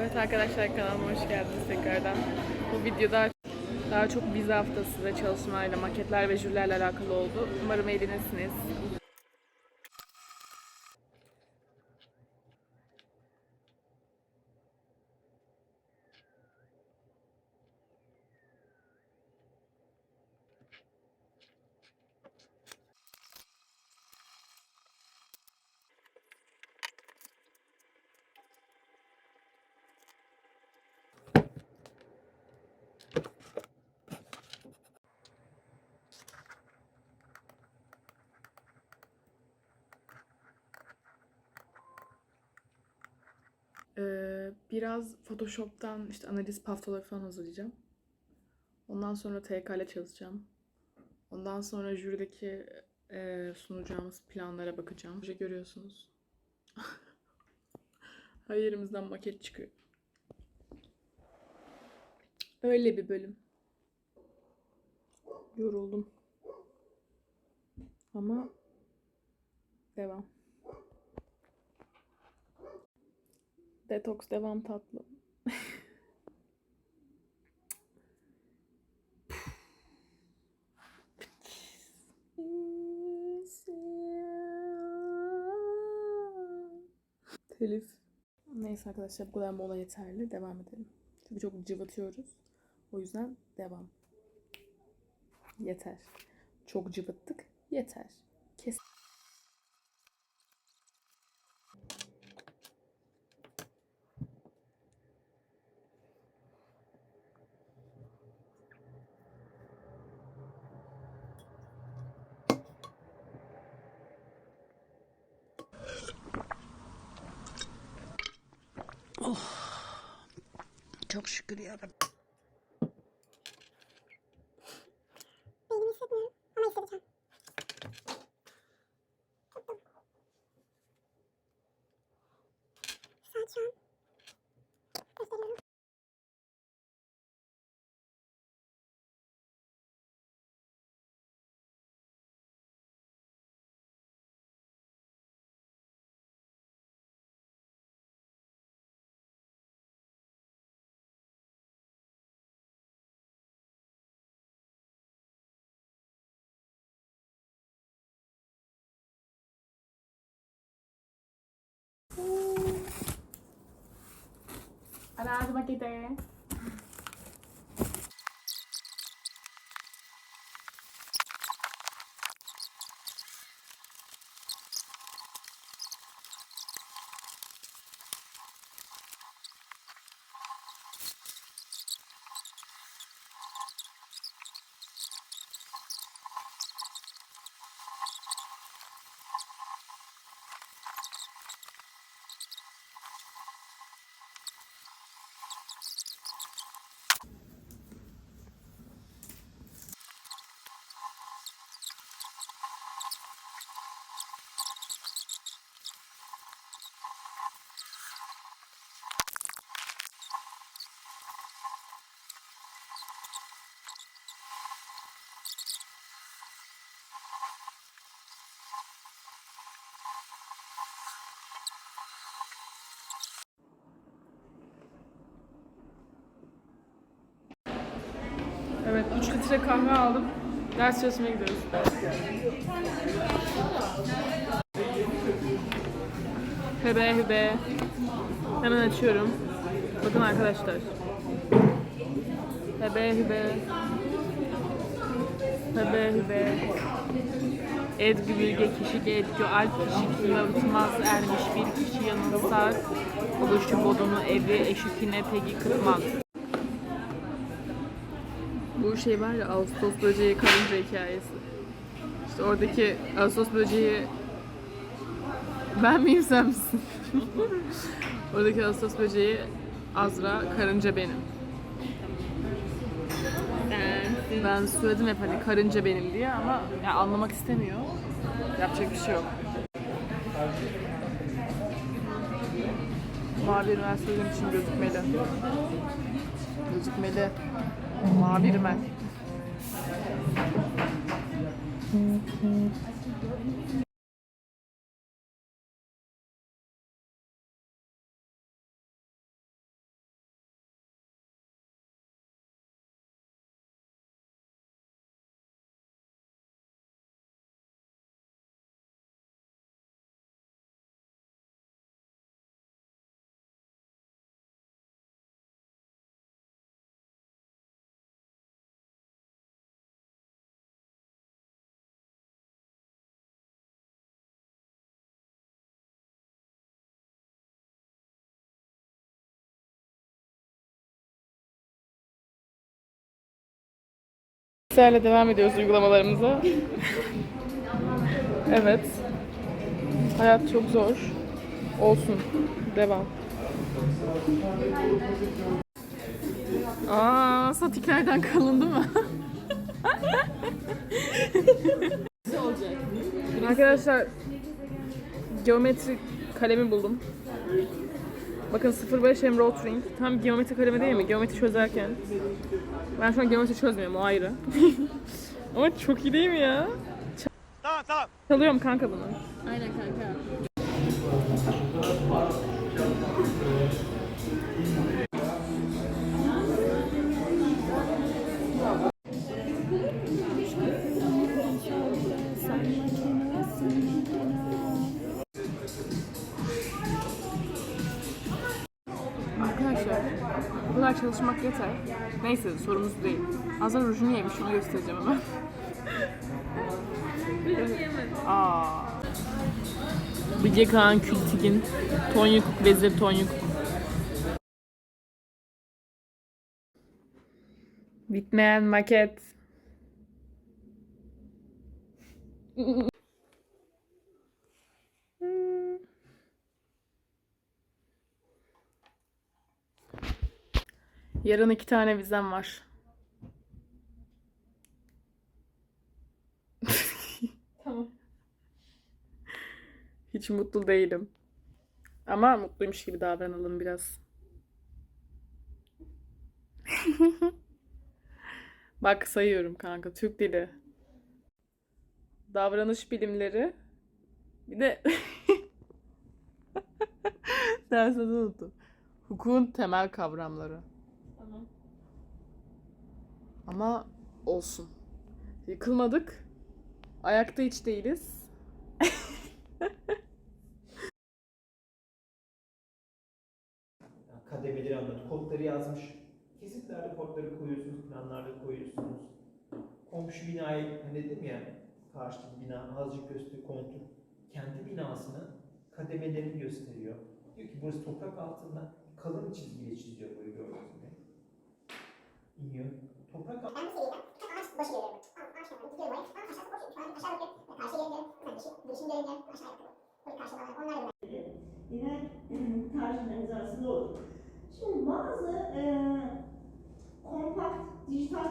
Evet arkadaşlar kanalıma hoş geldiniz tekrardan. Bu videoda daha çok vize haftası ve çalışmayla, maketler ve jürilerle alakalı oldu. Umarım eğlenirsiniz. Biraz Photoshop'tan işte analiz paftaları falan hazırlayacağım. Ondan sonra TK ile çalışacağım. Ondan sonra jürideki e, sunacağımız planlara bakacağım. İşte görüyorsunuz. Her yerimizden maket çıkıyor. Öyle bir bölüm. Yoruldum. Ama devam. Detoks devam tatlı. Telif. Neyse arkadaşlar bu kadar mola yeterli. Devam edelim. Çünkü çok cıvıtıyoruz. O yüzden devam. Yeter. Çok cıvıttık. Yeter. Kes. Çok şükür yarabbim. Beynimi hissetmiyorum ama hissedeceğim. Saat şu an. Gösteriyorum. Arazi makete. Evet litre kahve aldım. Ders çalışmaya gidiyoruz. Hebe hebe. Hemen açıyorum. Bakın arkadaşlar. Hebe hebe. Hebe hebe. Edgü Bilge Kişik Edgü Alp Kişik Yavutmaz Ermiş bir kişi yanılsak Oluşu bodunu evi eşükine pegi kırmaz Bu şey var ya Ağustos böceği karınca hikayesi İşte oradaki Ağustos böceği ben miyim sen misin? oradaki Ağustos böceği Azra karınca benim ben söyledim hep hani karınca benim diye ama ya anlamak istemiyor. Yapacak bir şey yok. Mavi üniversite için gözükmeli. Gözükmeli. Mavi rimel. Bilgisayarla devam ediyoruz uygulamalarımıza. evet. Hayat çok zor. Olsun. Devam. Aa, satiklerden kalındı mı? Arkadaşlar geometri kalemi buldum. Bakın 05 hem Rotring. Tam geometri kalemi değil mi? Geometri çözerken. Ben şu an geometri çözmüyorum o ayrı. Ama çok iyi değil mi ya? Tamam tamam. Çalıyorum kanka bunu. Aynen kanka. Neyse sorumuz değil. Azar rujunu yemiş onu göstereceğim hemen. Aa. Bilge Kağan Kültigin Tonyukuk Vezir Tonyukuk Bitmeyen maket. Yarın iki tane vizem var. tamam. Hiç mutlu değilim. Ama mutluymuş gibi davranalım biraz. Bak sayıyorum kanka. Türk dili. Davranış bilimleri. Bir de ders unuttum. Hukukun temel kavramları. Tamam. Ama olsun. Yıkılmadık. Ayakta hiç değiliz. Kademeleri anlat. Kodları yazmış. Kesitlerde kodları koyuyorsunuz, planlarda koyuyorsunuz. Komşu binayı, hani dedim ya, karşıdaki bina azıcık gösteriyor kontur. Kendi binasının kademelerini gösteriyor. Diyor ki burası toprak altında kalın çizgiyle çiziyor burayı gördüğünüz gibi. İniyor. Toprak Ben bu seriden hep ağaç başı görüyorum. Ağaç kenarına gidiyorum oraya. Tamam, aşağısı boş. Şu an aşağı bakıyorum. Karşıya geliyorum. Mesela girişim, girişim göremiyorum. Aşağı yapıyorum. Böyle karşıda var. Onlar da yine tercihleriniz arasında olur. Şimdi bazı e, kompakt dijital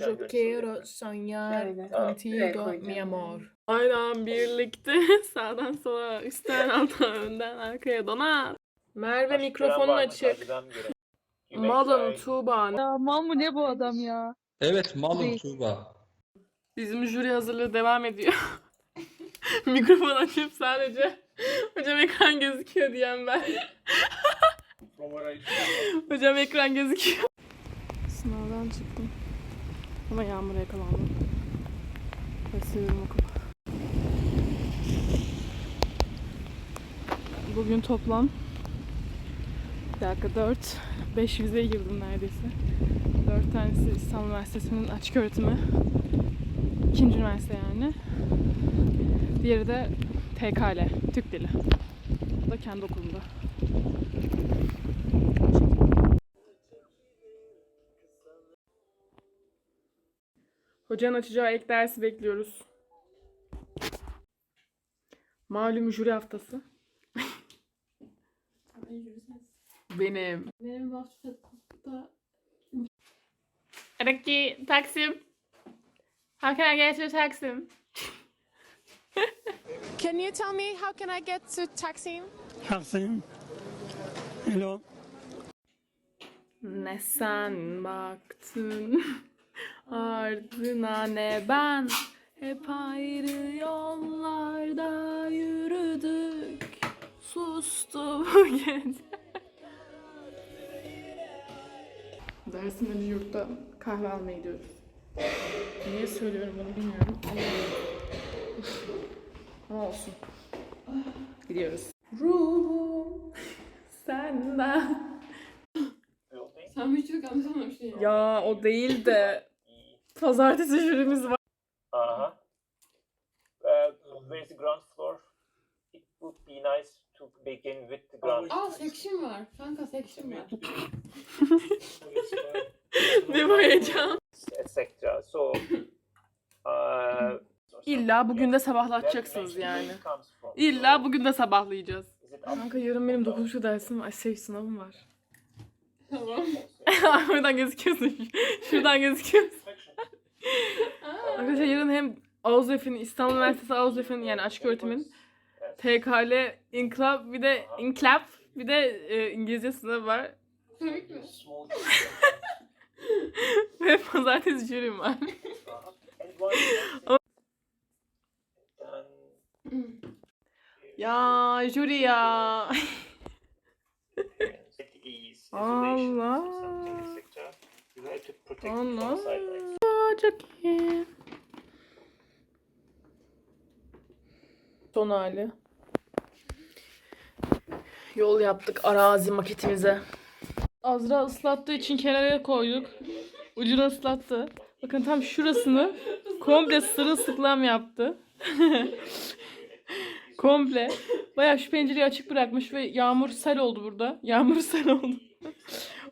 Yo görüntüsü quiero soñar Tamam, contigo mi amor. Aynen birlikte sağdan sola, üstten alttan, önden arkaya dona. Merve mikrofonun açık. Malım sahibi. Tuğba. Ya mal mı ne bu adam ya? Evet malum Tuğba. Bizim jüri hazırlığı devam ediyor. Mikrofon açıp sadece hocam ekran gözüküyor diyen ben. Hocam ekran gözüküyor. Ama yağmura yakalandım. Ve sinirim okul. Bugün toplam bir dakika 4 5 vizeye girdim neredeyse. 4 tanesi İstanbul Üniversitesi'nin açık öğretimi. İkinci üniversite yani. Diğeri de TKL, Türk Dili. Bu da kendi okulunda. Hocanın açacağı ek dersi bekliyoruz. Malum jüri haftası. Benim. Benim bu hafta Araki Taksim. How can I get to Taksim? Can you tell me how can I get to Taksim? Taksim. Hello. Ne sen baktın ardına ne ben hep ayrı yollarda yürüdük sustu bu gece. Dersimde bir yurtta kahve almaya gidiyoruz. Niye söylüyorum bunu bilmiyorum ama, olsun. Gidiyoruz. Ruhum benden. Sen hiç yok anlamamışsın ya. Ya o değil de pazartesi jürimiz var. Uh-huh. Uh, where is the ground floor? It would be nice to begin with the ground Aa section var. Kanka section var. ne bu heyecan? etc. So, uh, İlla bugün de sabahlatacaksınız yani. İlla bugün de sabahlayacağız. Kanka yarın benim 9.30 dersim, ay şey sınavım var. Tamam. Oradan gözüküyorsun. Şuradan gözüküyorsun. Arkadaşlar yarın hem Ağustos'un İstanbul Üniversitesi Ağustos'un yani açık öğretimin TKL İnkılap bir de İnkılap bir de e, İngilizce sınavı var. Komik mi? Ve pazartesi jürim var. Ya jüri ya. Allah. Allah. Çok iyi. Son hali. Yol yaptık arazi maketimize. Azra ıslattığı için kenara koyduk. Ucunu ıslattı. Bakın tam şurasını komple sırılsıklam yaptı. komple. Bayağı şu pencereyi açık bırakmış ve yağmur sel oldu burada. Yağmur sel oldu.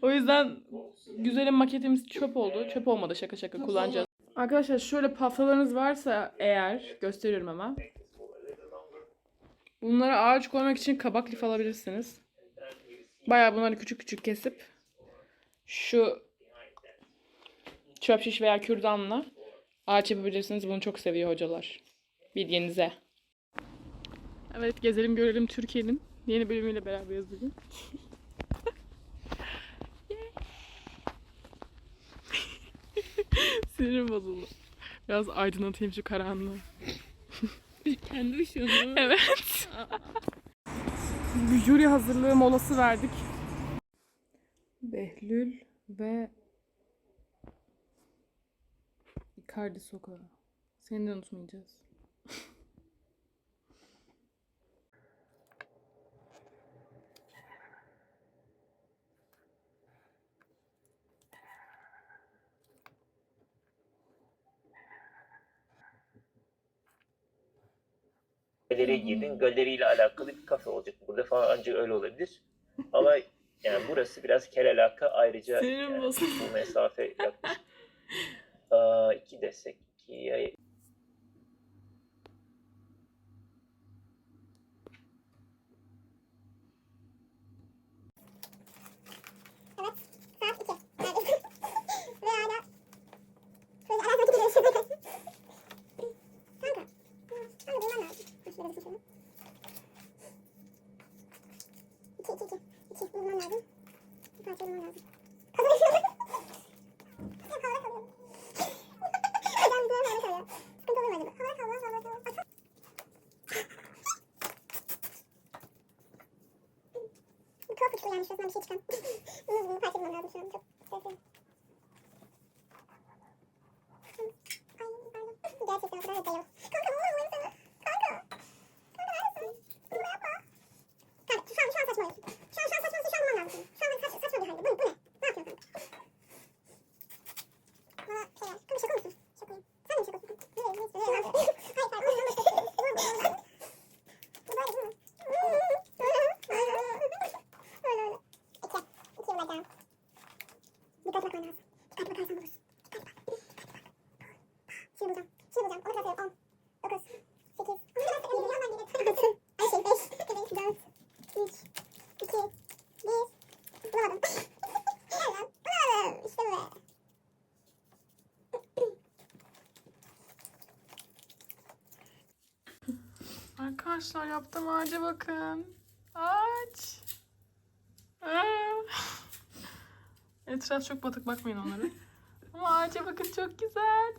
o yüzden güzelim maketimiz çöp oldu. Çöp olmadı şaka şaka kullanacağız. Arkadaşlar şöyle paftalarınız varsa eğer gösteriyorum hemen. Bunlara ağaç koymak için kabak lif alabilirsiniz. Bayağı bunları küçük küçük kesip şu çöp şiş veya kürdanla ağaç yapabilirsiniz. Bunu çok seviyor hocalar. Bilginize. Evet gezelim görelim Türkiye'nin yeni bölümüyle beraberiz bugün. Sinirim bozuldu. Biraz aydınlatayım şu karanlığı. Kendi ışığını. Evet. Bir jüri hazırlığı molası verdik. Behlül ve Icardi Sokağı. Seni de unutmayacağız. Galeriye girdin, galeriyle alakalı bir kafe olacak burada falan ancak öyle olabilir. Ama yani burası biraz kel alaka ayrıca Sinirim yani bozuldu. bu mesafe yaklaşık aa, iki desek ikiye Bunu bunu parça bulmam lazım şu an. Çok sevdim. Arkadaşlar yaptığım ağaca bakın. Ağaç. Etraf çok batık bakmayın onlara. Ama ağaca bakın çok güzel.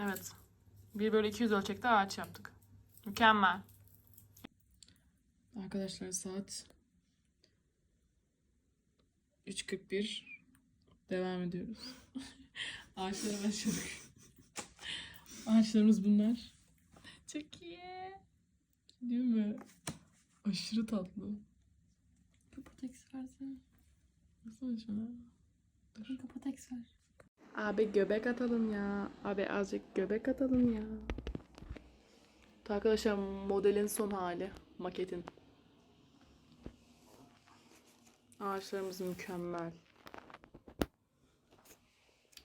Evet. 1 bölü 200 ölçekte ağaç yaptık. Mükemmel. Arkadaşlar saat 3.41. Devam ediyoruz. Ağaçlara başladık. Ağaçlarımız bunlar. Çok iyi. Değil mi? Aşırı tatlı. Kapat. Kapatex versene. Nasıl şunu? Dur. Kapatex ver. Abi göbek atalım ya. Abi azıcık göbek atalım ya. Arkadaşlar modelin son hali. Maketin. Ağaçlarımız mükemmel.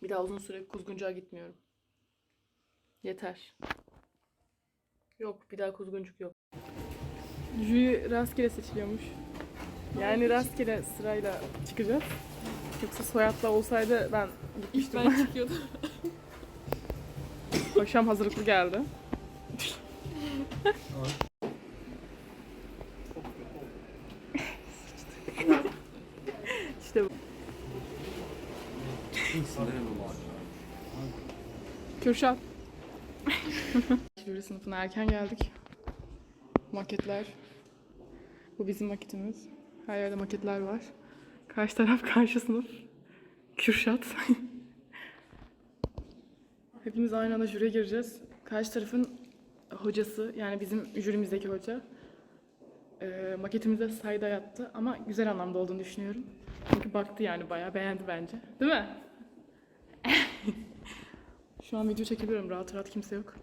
Bir daha uzun süre kuzguncuğa gitmiyorum. Yeter. Yok bir daha kuzguncuk yok. Jüri rastgele seçiliyormuş. Yani rastgele sırayla çıkacağız. Yoksa soyadla olsaydı ben gitmiştim. Ben çıkıyordum. Akşam hazırlıklı geldi. işte bu. Kürşat. Jüri sınıfına erken geldik. Maketler. Bu bizim maketimiz. Her yerde maketler var. Karşı taraf karşı sınıf. Kürşat. Hepimiz aynı anda jüriye gireceğiz. Karşı tarafın hocası yani bizim jürimizdeki hoca e, maketimize sayda yattı ama güzel anlamda olduğunu düşünüyorum. Çünkü baktı yani bayağı beğendi bence. Değil mi? Şu an video çekebiliyorum rahat rahat kimse yok.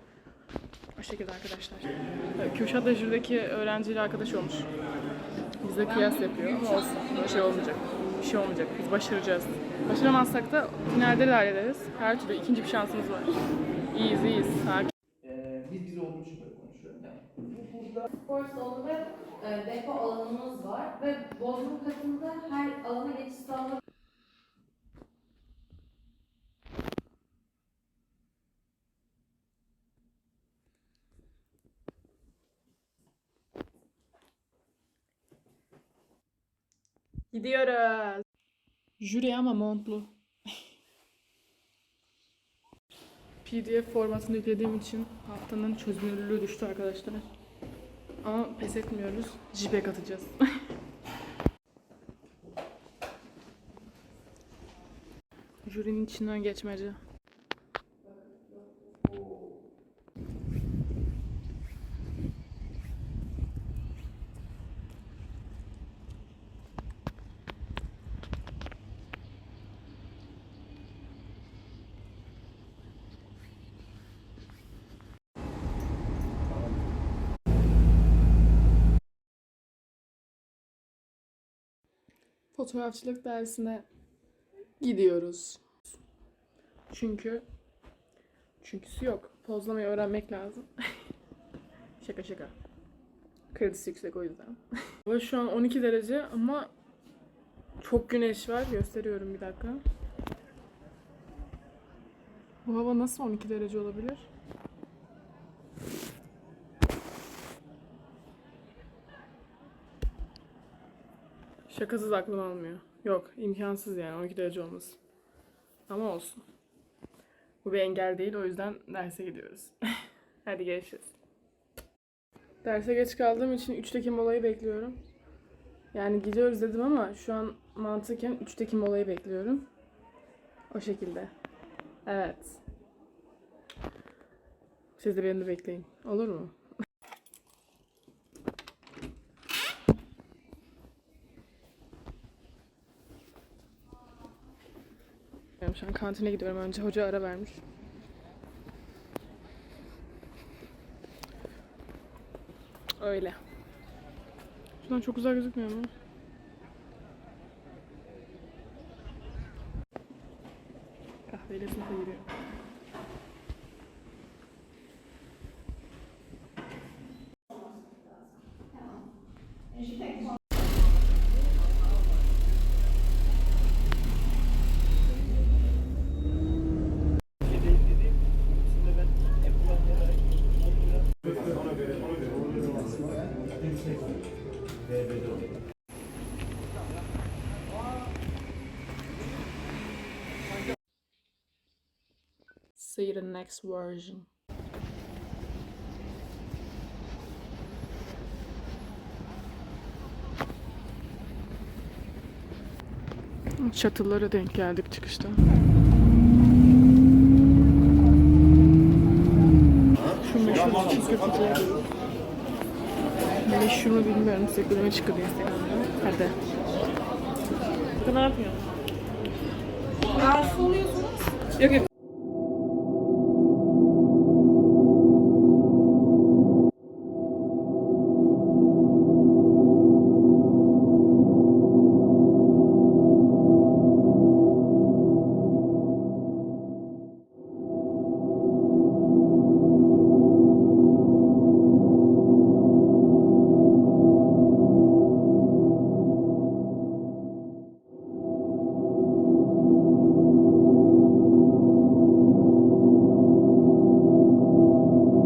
O şekilde arkadaşlar. Kürşat da jürideki öğrenciyle arkadaş olmuş. Bize kıyas yapıyor ama olsun. Böyle şey olmayacak. Bir şey olmayacak. Biz başaracağız. Başaramazsak da finalde de hallederiz. Her türlü ikinci bir şansımız var. İyiyiz iyiyiz. Sakin. Ee, biz biz olduğumuz için böyle konuşuyorum. Yani bu burada spor salonu ve e, depo alanımız var ve bodrum katında her alana geçiş sağlamak Gidiyoruz. Jüri ama montlu. PDF formatını yüklediğim için haftanın çözünürlüğü düştü arkadaşlar. Ama pes etmiyoruz. JPEG atacağız. Jürinin içinden geçmece. Fotoğrafçılık dersine gidiyoruz. Çünkü çünküsü yok. Pozlamayı öğrenmek lazım. şaka şaka. Kredisi yüksek o yüzden. Hava şu an 12 derece ama çok güneş var. Gösteriyorum bir dakika. Bu hava nasıl 12 derece olabilir? Şakasız aklım almıyor. Yok imkansız yani 12 derece olması. Ama olsun. Bu bir engel değil o yüzden derse gidiyoruz. Hadi görüşürüz. Derse geç kaldığım için 3'teki molayı bekliyorum. Yani gidiyoruz dedim ama şu an mantıken 3'teki molayı bekliyorum. O şekilde. Evet. Siz de beni de bekleyin. Olur mu? Ben şu an kantine gidiyorum. Önce hoca ara vermiş. Öyle. Şuradan çok güzel gözükmüyor mu? See the next version. Çatılara denk geldik çıkışta. Şu meşhur çiğ köfteciye Meşhur mu bilmiyorum. Size görüme çıktı Instagram'da. Hadi. Ne yapıyorsun? Rahatsız oluyorsunuz. Yok yok